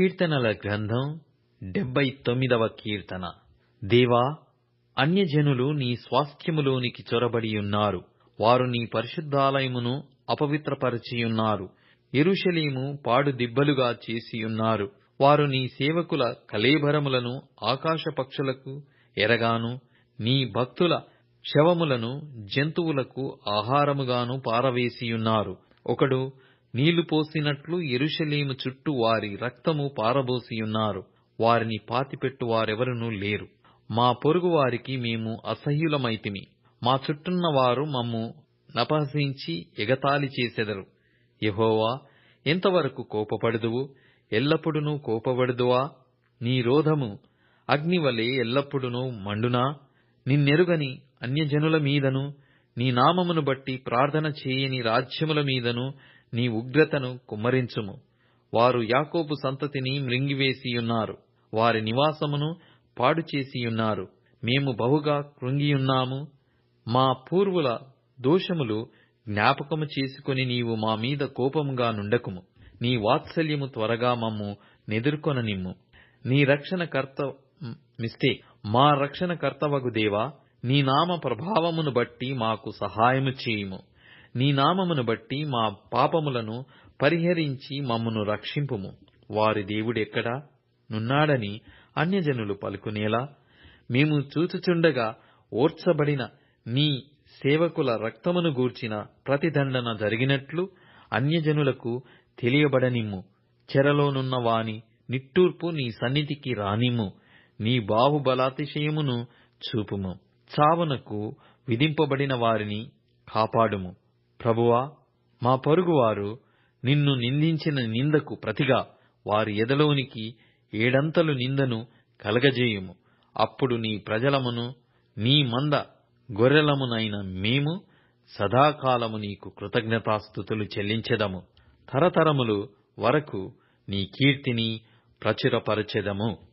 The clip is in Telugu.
కీర్తనల గ్రంథం డెబ్బై తొమ్మిదవ కీర్తన. దేవా అన్యజనులు నీ స్వాస్థ్యములోనికి చొరబడియున్నారు. వారు నీ పరిశుద్ధాలయమును అపవిత్రపరచియున్నారు. ఎరుషలీము పాడు దిబ్బలుగా చేసియున్నారు. వారు నీ సేవకుల కలేభరములను ఆకాశ పక్షులకు ఎరగాను నీ భక్తుల శవములను జంతువులకు ఆహారముగాను పారవేసియున్నారు. ఒకడు నీళ్ళు పోసినట్లు ఎరుషలేము చుట్టూ వారి రక్తము పారబోసియున్నారు. వారిని పాతిపెట్టు వారెవరునూ లేరు. మా పొరుగు వారికి మేము అసహ్యులమైతిమి. మా చుట్టున్న వారు మమ్ము నపహసించి ఎగతాళి చేసెదరు. యహోవా ఎంతవరకు కోపపడుదువు? ఎల్లప్పుడునూ కోపపడుదువా? నీ రోధము అగ్నివలే ఎల్లప్పుడునూ మండునా? నిన్నెరుగని అన్యజనుల మీదను నీ నామమును బట్టి ప్రార్థన చేయని రాజ్యముల మీదను నీ ఉగ్రతను కుమ్మరించుము. వారు యాకోబు సంతతిని మృంగివేసియున్నారు. వారి నివాసమును పాడు చేసియున్నారు మేము బహుగా కృంగియున్నాము. మా పూర్వుల దోషములు జ్ఞాపకము చేసుకొని నీవు మా మీద కోపముగా నుండకుము. నీ వాత్సల్యము త్వరగా మమ్ము నెదుర్కొననిమ్ము. నీ రక్షణ కర్త మిస్టేక్ మా రక్షణ కర్తవగు దేవా నీ నామ ప్రభావమును బట్టి మాకు సహాయము చేయుము. నీ నామమును బట్టి మా పాపములను పరిహరించి మమ్మను రక్షింపుము. వారి దేవుడెక్కడా నున్నాడని అన్యజనులు పలుకునేలా. మేము చూచుచుండగా ఓర్చబడిన నీ సేవకుల రక్తమును గూర్చిన ప్రతిదండన జరిగినట్లు అన్యజనులకు తెలియబడనిమ్ము. చెరలోనున్న వాని నిట్టూర్పు నీ సన్నిధికి రానిమ్ము. నీ బాహుబలాతిశయమును చూపుము. చావునకు విధింపబడిన వారిని కాపాడుము. ప్రభువా మా పొరుగువారు నిన్ను నిందించిన నిందకు ప్రతిగా వారి ఎదలోనికి ఏడంతలు నిందను కలగజేయుము. అప్పుడు నీ ప్రజలమును నీ మంద గొర్రెలమునైన మేము సదాకాలము నీకు కృతజ్ఞతాస్థుతులు చెల్లించెదము. తరతరములు వరకు నీ కీర్తిని ప్రచురపరచెదము.